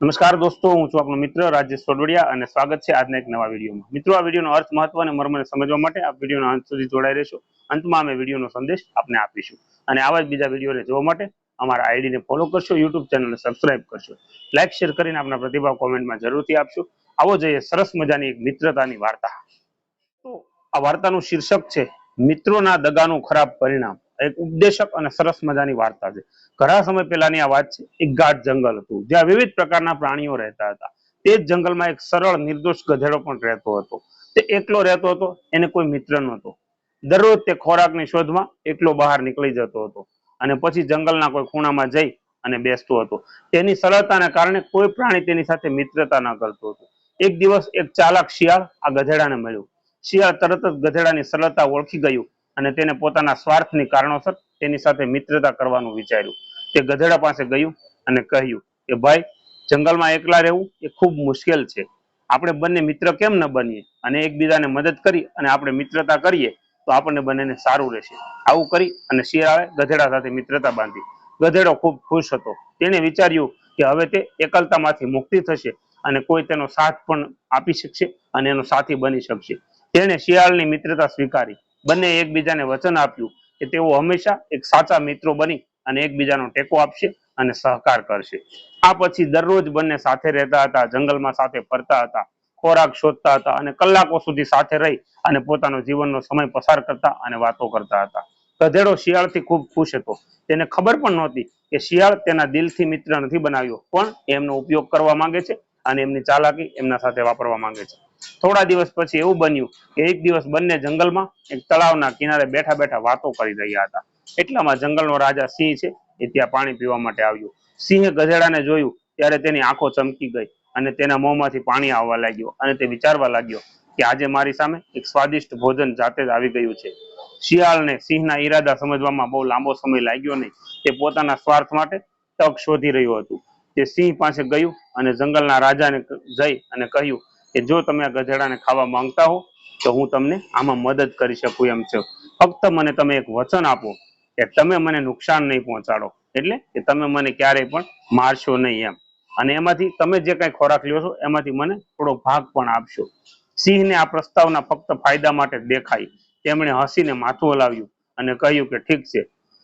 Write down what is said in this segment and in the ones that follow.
નમસ્કાર દોસ્તો, હું છું આપનો મિત્ર રાજેશ સોડવડિયા અને સ્વાગત છે આજના એક નવા વિડીયોમાં. મિત્રો, આ વિડીયોનો અર્થ મહત્વ અને મર્મને સમજવા માટે આ વિડીયોના અંત સુધી જોડાઈ રહેશો. અંતમાં અમે વિડીયોનો સંદેશ આપને આપીશું. અને આવા જ બીજા વિડીયોને જોવા માટે અમારા આઈડીને ફોલો કરશો, યુટ્યુબ ચેનલને સબસ્ક્રાઇબ કરશો. લાઇક શેર કરીને આપના પ્રતિભાવ કોમેન્ટમાં જરૂરથી આપશો. આવો જોઈએ સરસ મજાની એક મિત્રતાની વાર્તા. તો આ વાર્તાનું શીર્ષક છે, મિત્રોના દગાનું ખરાબ પરિણામ. એક ઉપદેશક અને સરસ મજાની વાર્તા છે. ઘણા સમય પહેલાની આ વાત છે, એક ગાઢ જંગલ હતું, જ્યાં વિવિધ પ્રકારના પ્રાણીઓ રહેતા હતા. તે જ જંગલમાં એક સરળ નિર્દોષ ગધેડો પણ રહેતો હતો. તે એકલો રહેતો હતો, એને કોઈ મિત્ર નહોતો. દરરોજ તે ખોરાકની શોધમાં એકલો બહાર નીકળી જતો હતો અને પછી જંગલના કોઈ ખૂણામાં જઈ અને બેસતો હતો. તેની સરળતાને કારણે કોઈ પ્રાણી તેની સાથે મિત્રતા ન કરતો હતો. એક દિવસ એક ચાલાક શિયાળ આ ગધેડાને મળ્યું. શિયાળ તરત જ ગધેડાની સરળતા ઓળખી ગયું અને તેને પોતાના સ્વાર્થની કારણોસર તેની સાથે મિત્રતા કરવાનું વિચાર્યું. તે ગધેડા પાસે ગયું અને કહ્યું કે, ભાઈ, જંગલમાં એકલા રહેવું એ ખૂબ મુશ્કેલ છે. આપણે બંને મિત્ર કેમ ન બનીએ? અને એકબીજાને મદદ કરી અને આપણે મિત્રતા કરીએ તો આપણને બંનેને સારું રહેશે. આવું કરી અને શિયાળે ગધેડા સાથે મિત્રતા બાંધી. ગધેડો ખૂબ ખુશ હતો. તેણે વિચાર્યું કે, હવે તે એકલતામાંથી મુક્તિ થશે અને કોઈ તેનો સાથ પણ આપી શકશે અને એનો સાથી બની શકશે. તેણે શિયાળની મિત્રતા સ્વીકારી. બંને એકબીજાને વચન આપ્યું કે તેઓ હંમેશા એક સાચા મિત્રો બની અને એકબીજાનો ટેકો આપશે અને સહકાર કરશે. આ પછી દરરોજ બંને સાથે રહેતા હતા, જંગલમાં સાથે ફરતા હતા, ખોરાક શોધતા હતા અને કલાકો સુધી સાથે રહી અને પોતાનો જીવનનો સમય પસાર કરતા અને વાતો કરતા હતા. ગધેડો શિયાળથી ખૂબ ખુશ હતો. તેને ખબર પણ નહોતી કે શિયાળ તેના દિલથી મિત્ર નથી બનાવ્યો, પણ એમનો ઉપયોગ કરવા માંગે છે અને એમની ચાલાકી એમના સાથે વાપરવા માંગે છે. થોડા દિવસ પછી એવું બન્યું કે એક દિવસ બંને જંગલમાં એક તળાવના કિનારે બેઠા બેઠા વાતો કરી રહ્યા હતા. એટલામાં જંગલનો રાજા સિંહ છે એ ત્યાં પાણી પીવા માટે આવ્યો. સિંહે ગધેડાને જોયું ત્યારે તેની આંખો ચમકી ગઈ અને તેના મોંમાંથી પાણી આવવા લાગ્યું અને તે વિચારવા લાગ્યો કે આજે મારી સામે એક સ્વાદિષ્ટ ભોજન જાતે જ આવી ગયું છે. શિયાળને સિંહના ઈરાદા સમજવામાં બહુ લાંબો સમય લાગ્યો નહીં. તે પોતાના સ્વાર્થ માટે તક શોધી રહ્યું હતું. તે સિંહ પાસે ગયું અને જંગલના રાજાને જઈ અને કહ્યું કે જો તમે આ ગધેડાને ખાવા માંગતા હો, તો હું તમને આમાં મદદ કરી શકું એમ છું. ફક્ત મને તમે એક વચન આપો કે તમે મને નુકસાન નહીં પહોંચાડો. એટલે કે તમે મને ક્યારેય પણ મારશો નહીં એમ. અને એમાંથી તમે જે કઈ ખોરાક લ્યો છો, એમાંથી મને થોડો ભાગ પણ આપશો. સિંહને આ પ્રસ્તાવના ફક્ત ફાયદા માટે દેખાઈ તેમણે હસીને માથું હલાવ્યું અને કહ્યું કે ઠીક છે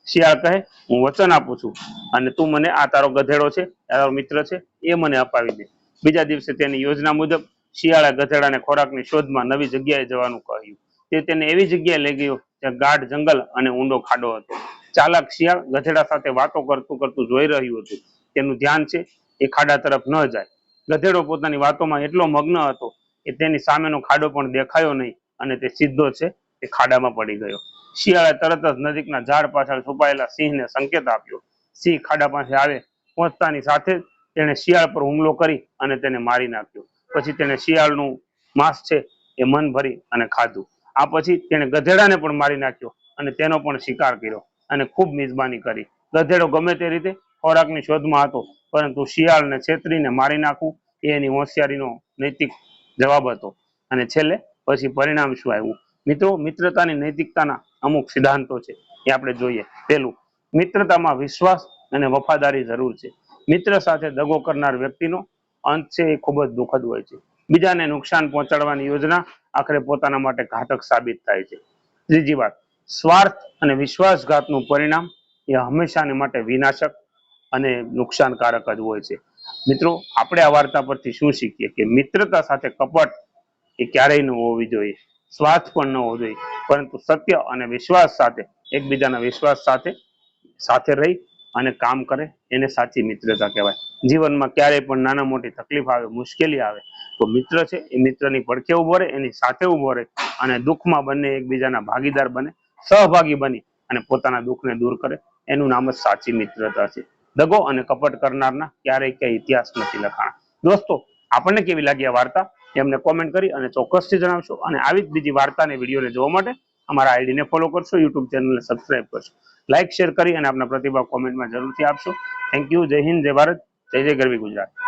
શિયાળ કહે, હું વચન આપું છું. અને તું મને, આ તારો ગધેડો છે તારો મિત્ર છે, એ મને અપાવી દે. બીજા દિવસે તેની યોજના મુજબ શિયાળે ગધેડાને ખોરાકની શોધમાં નવી જગ્યાએ જવાનું કહ્યું. તે તેને એવી જગ્યાએ લઈ ગયો જ્યાં ગાઢ જંગલ અને ઊંડો ખાડો હતો. ચાલાક શિયાળ ગધેડા સાથે વાતો કરતું કરતું જોઈ રહ્યું હતું. તેનું ધ્યાન છે, એ ખાડા તરફ ન જાય. ગધેડો પોતાની વાતોમાં એટલો મગ્ન હતો કે તેની સામેનો ખાડો પણ દેખાયો નહીં અને તે સીધો છે એ ખાડામાં પડી ગયો. શિયાળે તરત જ નજીકના ઝાડ પાછળ છુપાયેલા સિંહને સંકેત આપ્યો. સિંહ ખાડા પાસે આવે, પહોંચતાની સાથે જ તેણે શિયાળ પર હુમલો કરી અને તેને મારી નાખ્યો. પછી તેણે શિયાળનું માંસ છે એ મન ભરી અને ખાધું. આ પછી તેણે ગધેડાને પણ મારી નાખ્યો અને તેનો પણ શિકાર કર્યો અને ખૂબ મિજબાની કરી. ગધેડો ગમે તે રીતે ખોરાકની શોધમાં હતો, પરંતુ શિયાળને છેતરીને મારી નાખવું એ એની હોશિયારીનો નૈતિક જવાબ હતો. અને છેલ્લે પછી પરિણામ શું આવ્યું? મિત્રો, મિત્રતાની નૈતિકતાના અમુક સિદ્ધાંતો છે એ આપણે જોઈએ. પહેલું, મિત્રતામાં વિશ્વાસ અને વફાદારી જરૂર છે. મિત્ર સાથે દગો કરનાર વ્યક્તિનો અંત છે એ ખૂબ જ દુઃખદ હોય છે. બીજાને નુકસાન પહોંચાડવાની યોજના આખરે પોતાના માટે ઘાતક સાબિત થાય છે. ત્રીજી વાત, સ્વાર્થ અને વિશ્વાસઘાતનું પરિણામ એ હંમેશાને માટે વિનાશક અને નુકસાનકારક જ હોય છે. મિત્રો, આપણે આ વાર્તા પરથી શું શીખીએ? કે મિત્રતા સાથે કપટ એ ક્યારેય ન હોવી જોઈએ. સ્વાર્થ પણ ન હોવો જોઈએ. પરંતુ સત્ય અને વિશ્વાસ સાથે, એકબીજાના વિશ્વાસ સાથે સાથે રહી અને કામ કરે એને સાચી મિત્રતા કહેવાય. જીવનમાં ક્યારેય પણ નાના મોટી તકલીફ આવે, મુશ્કેલી આવે, તો મિત્ર છે, એ મિત્રની પડખે ઊભો રહે, એની સાથે ઊભો રહે અને દુઃખમાં બંને એકબીજાના ભાગીદાર બને, સહભાગી બની અને પોતાના દુઃખને દૂર કરે. એનું નામ જ સાચી મિત્રતા છે. દગો અને કપટ કરનારના ક્યારેય ક્યાંય ઇતિહાસ નથી લખાણા. દોસ્તો, આપણને કેવી લાગી આ વાર્તા? એમને કોમેન્ટ કરી અને ચોક્કસથી જણાવશો. અને આવી જ બીજી વાર્તા અને વિડીયોને જોવા માટે અમારા આઈડીને ફોલો કરશો યુટ્યુબ ચેનલને સબસ્ક્રાઇબ કરશો. લાઇક શેર કરી અને આપના પ્રતિભાવ કોમેન્ટમાં જરૂરથી આપશો. થેન્ક યુ જય હિન્દ, જય ભારત. જય જય ગરવી ગુજરાત.